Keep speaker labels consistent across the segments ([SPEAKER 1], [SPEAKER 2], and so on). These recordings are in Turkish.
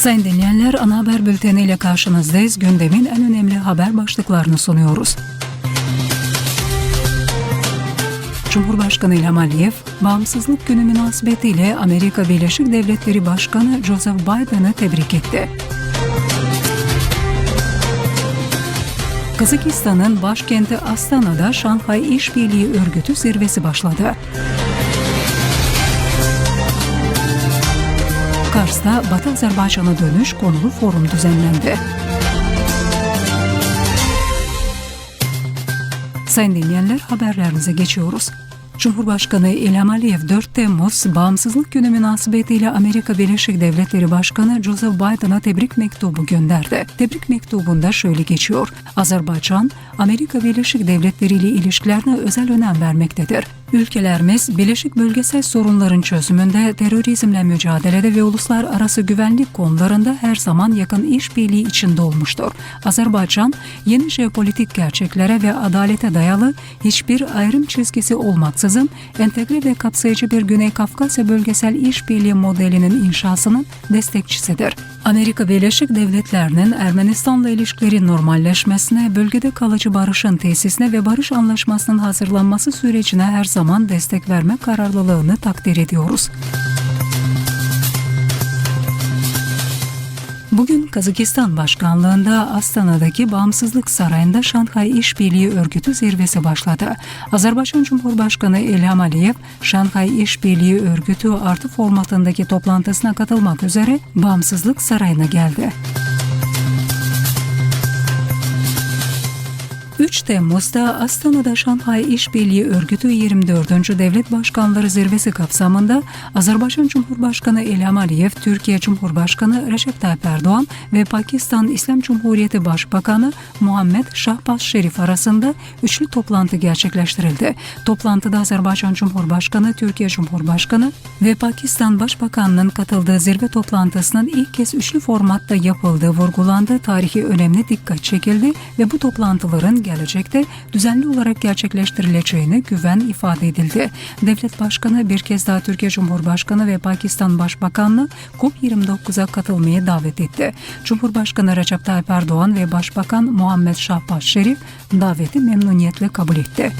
[SPEAKER 1] Sayın dinleyenler ana haber bülteniyle karşınızdayız. Gündemin en önemli haber başlıklarını sunuyoruz. Cumhurbaşkanı İlham Aliyev, Bağımsızlık Günü münasebetiyle Amerika Birleşik Devletleri Başkanı Joseph Biden'ı tebrik etti. Kazakistan'ın başkenti Astana'da Şanghay İşbirliği Örgütü zirvesi başladı. Kars'ta Batı Azerbaycan'a dönüş konulu forum düzenlendi. Sayın dinleyenler haberlerimize geçiyoruz. Cumhurbaşkanı İlham Aliyev 4 Temmuz Bağımsızlık Günü münasebetiyle Amerika Birleşik Devletleri Başkanı Joseph Biden'a tebrik mektubu gönderdi. Tebrik mektubunda şöyle geçiyor. Azerbaycan, Amerika Birleşik Devletleri ile ilişkilerine özel önem vermektedir. Ülkelerimiz birleşik bölgesel sorunların çözümünde, terörizmle mücadelede ve uluslararası güvenlik konularında her zaman yakın işbirliği içinde olmuştur. Azerbaycan, yeni jeopolitik gerçeklere ve adalete dayalı hiçbir ayrım çizgisi olmaksızın entegre ve kapsayıcı bir Güney Kafkasya bölgesel işbirliği modelinin inşasının destekçisidir. Amerika Birleşik Devletleri'nin Ermenistan'la ilişkileri normalleşmesine, bölgede kalıcı barışın tesisine ve barış anlaşmasının hazırlanması sürecine her zaman destek verme kararlılığını takdir ediyoruz. Bugün Kazakistan Başkanlığında Astana'daki Bağımsızlık Sarayı'nda Şanghay İşbirliği Örgütü zirvesi başladı. Azerbaycan Cumhurbaşkanı İlham Aliyev, Şanghay İşbirliği Örgütü artı formatındaki toplantısına katılmak üzere Bağımsızlık Sarayı'na geldi. 3 Temmuz'da Astana'da Şanghay İşbirliği Örgütü 24. Devlet Başkanları Zirvesi kapsamında Azerbaycan Cumhurbaşkanı İlham Aliyev, Türkiye Cumhurbaşkanı Recep Tayyip Erdoğan ve Pakistan İslam Cumhuriyeti Başbakanı Muhammed Şahbaz Şerif arasında üçlü toplantı gerçekleştirildi. Toplantıda Azerbaycan Cumhurbaşkanı, Türkiye Cumhurbaşkanı ve Pakistan Başbakanı'nın katıldığı zirve toplantısının ilk kez üçlü formatta yapıldığı vurgulandı. Tarihi önemli dikkat çekildi ve bu toplantıların gelecekte düzenli olarak gerçekleştirileceğine güven ifade edildi. Devlet Başkanı bir kez daha Türkiye Cumhurbaşkanı ve Pakistan Başbakanlığı COP29'a katılmaya davet etti. Cumhurbaşkanı Recep Tayyip Erdoğan ve Başbakan Muhammed Şahbaz Şerif daveti memnuniyetle kabul etti.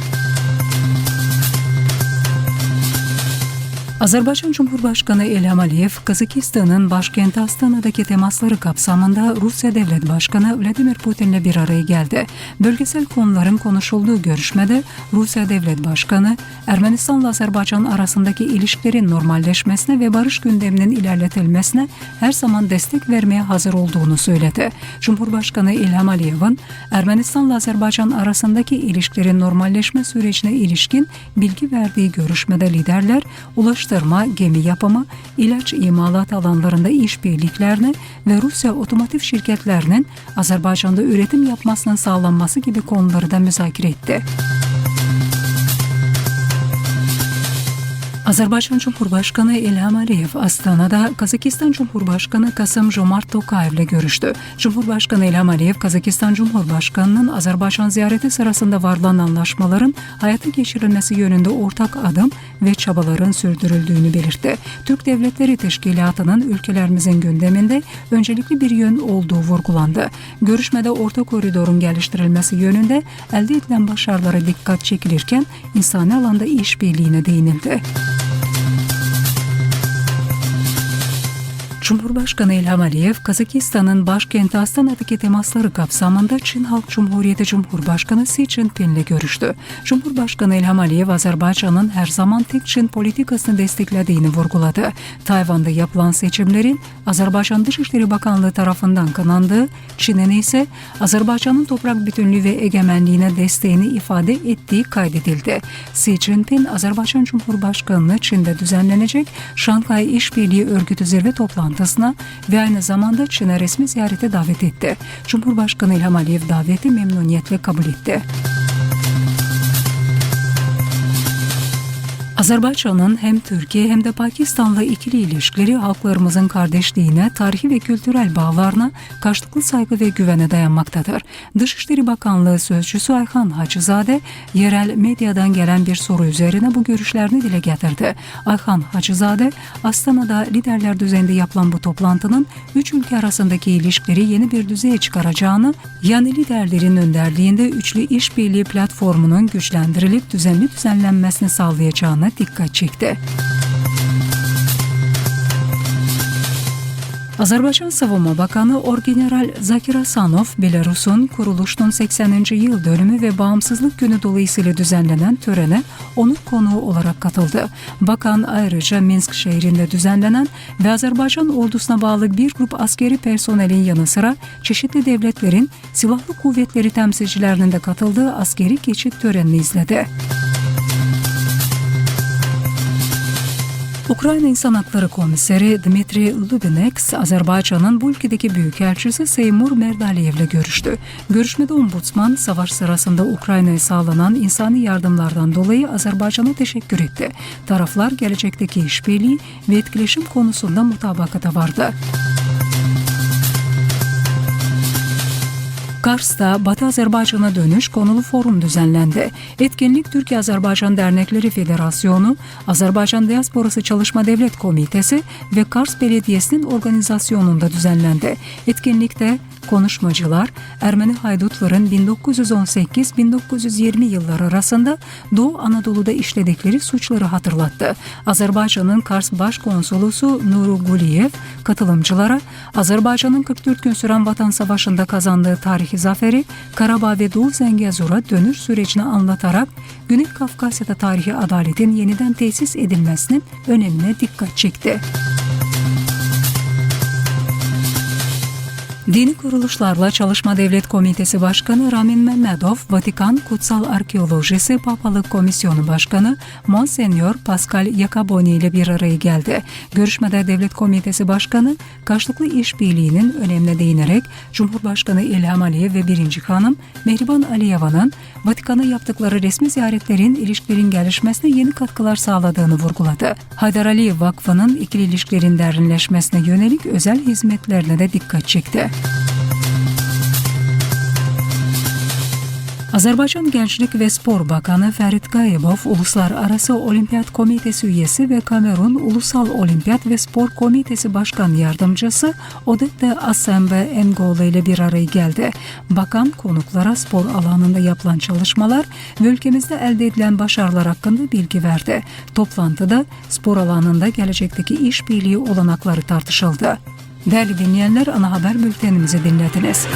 [SPEAKER 1] Azerbaycan Cumhurbaşkanı İlham Aliyev, Kazakistan'ın başkenti Astana'daki temasları kapsamında Rusya Devlet Başkanı Vladimir Putin'le bir araya geldi. Bölgesel konuların konuşulduğu görüşmede Rusya Devlet Başkanı, Ermenistan'la Azerbaycan arasındaki ilişkilerin normalleşmesine ve barış gündeminin ilerletilmesine her zaman destek vermeye hazır olduğunu söyledi. Cumhurbaşkanı İlham Aliyev'in Ermenistan'la Azerbaycan arasındaki ilişkilerin normalleşme sürecine ilişkin bilgi verdiği görüşmede liderler ulaştırma ulaştırma, gemi yapımı, ilaç imalat alanlarında işbirliklerine ve Rusya otomotiv şirketlerinin Azerbaycan'da üretim yapmasının sağlanması gibi konuları da müzakere etti. Azerbaycan Cumhurbaşkanı İlham Aliyev Astana'da Kazakistan Cumhurbaşkanı Kasım Jomart Tokayev ile görüştü. Cumhurbaşkanı İlham Aliyev, Kazakistan Cumhurbaşkanı'nın Azerbaycan ziyareti sırasında varılan anlaşmaların hayata geçirilmesi yönünde ortak adım ve çabaların sürdürüldüğünü belirtti. Türk Devletleri Teşkilatı'nın ülkelerimizin gündeminde öncelikli bir yön olduğu vurgulandı. Görüşmede orta koridorun geliştirilmesi yönünde elde edilen başarılara dikkat çekilirken insani alanda işbirliğine değinildi. Cumhurbaşkanı İlham Aliyev, Kazakistan'ın başkenti Astana'daki temasları kapsamında Çin Halk Cumhuriyeti Cumhurbaşkanı Xi Jinping ile görüştü. Cumhurbaşkanı İlham Aliyev, Azerbaycan'ın her zaman tek Çin politikasını desteklediğini vurguladı. Tayvan'da yapılan seçimlerin Azerbaycan Dışişleri Bakanlığı tarafından kınandığı, Çin'in ise Azerbaycan'ın toprak bütünlüğü ve egemenliğine desteğini ifade ettiği kaydedildi. Xi Jinping, Azerbaycan Cumhurbaşkanı'nı Çin'de düzenlenecek Şanghay İşbirliği Örgütü zirve toplantısı toplantısına ve aynı zamanda Çin'e resmi ziyarete davet etti. Cumhurbaşkanı İlham Aliyev daveti memnuniyetle kabul etti. Azerbaycan'ın hem Türkiye hem de Pakistan'la ikili ilişkileri halklarımızın kardeşliğine, tarihi ve kültürel bağlarına karşılıklı saygı ve güvene dayanmaktadır. Dışişleri Bakanlığı Sözcüsü Ayhan Hacızade, yerel medyadan gelen bir soru üzerine bu görüşlerini dile getirdi. Ayhan Hacızade, Astana'da liderler düzeyinde yapılan bu toplantının üç ülke arasındaki ilişkileri yeni bir düzeye çıkaracağını, yani liderlerin önderliğinde üçlü işbirliği platformunun güçlendirilip düzenli düzenlenmesini sağlayacağını dikkat çekti. Azerbaycan Savunma Bakanı Orgeneral Zakir Hasanov, Belarus'un kuruluşunun 80. yıl dönümü ve bağımsızlık günü dolayısıyla düzenlenen törene onur konuğu olarak katıldı. Bakan ayrıca Minsk şehrinde düzenlenen ve Azerbaycan ordusuna bağlı bir grup askeri personelin yanı sıra çeşitli devletlerin silahlı kuvvetleri temsilcilerinin de katıldığı askeri geçit törenini izledi. Ukrayna İnsan Hakları Komiseri Dmitri Lubineks, Azerbaycan'ın bu ülkedeki büyükelçisi Seymur Merdaliyev ile görüştü. Görüşmede ombudsman, savaş sırasında Ukrayna'ya sağlanan insani yardımlardan dolayı Azerbaycan'a teşekkür etti. Taraflar gelecekteki işbirliği ve etkileşim konusunda mutabakata vardı. Kars'ta Batı Azerbaycan'a dönüş konulu forum düzenlendi. Etkinlik Türkiye-Azerbaycan Dernekleri Federasyonu, Azerbaycan Diasporası Çalışma Devlet Komitesi ve Kars Belediyesi'nin organizasyonunda düzenlendi. Etkinlikte konuşmacılar Ermeni haydutların 1918-1920 yılları arasında Doğu Anadolu'da işledikleri suçları hatırlattı. Azerbaycan'ın Kars Başkonsolosu Nuru Guliyev katılımcılara Azerbaycan'ın 44 gün süren Vatan Savaşı'nda kazandığı tarihi zaferi Karabağ ve Doğu Zengezur'a dönüş sürecini anlatarak Güney Kafkasya'da tarihi adaletin yeniden tesis edilmesinin önemine dikkat çekti. Dini Kuruluşlarla Çalışma Devlet Komitesi Başkanı Ramin Mehmedov, Vatikan Kutsal Arkeolojisi Papalık Komisyonu Başkanı Monsenyor Pascal Yakaboni ile bir araya geldi. Görüşmede Devlet Komitesi Başkanı karşılıklı işbirliğinin önemine değinerek Cumhurbaşkanı İlham Aliyev ve Birinci Hanım Mehriban Aliyeva'nın Vatikan'a yaptıkları resmi ziyaretlerin ilişkilerin gelişmesine yeni katkılar sağladığını vurguladı. Haydar Aliyev Vakfı'nın ikili ilişkilerin derinleşmesine yönelik özel hizmetlerine de dikkat çekti. Azerbaycan Gençlik ve Spor Bakanı Ferit Gayibov, Uluslararası Olimpiyat Komitesi üyesi ve Kamerun Ulusal Olimpiyat ve Spor Komitesi Başkan Yardımcısı Odette Asembe Ngolo ile bir araya geldi. Bakan konuklara spor alanında yapılan çalışmalar ve ülkemizde elde edilen başarılar hakkında bilgi verdi. Toplantıda spor alanında gelecekteki işbirliği olanakları tartışıldı. Değerli dinleyenler ana haber bültenimizi dinlediniz.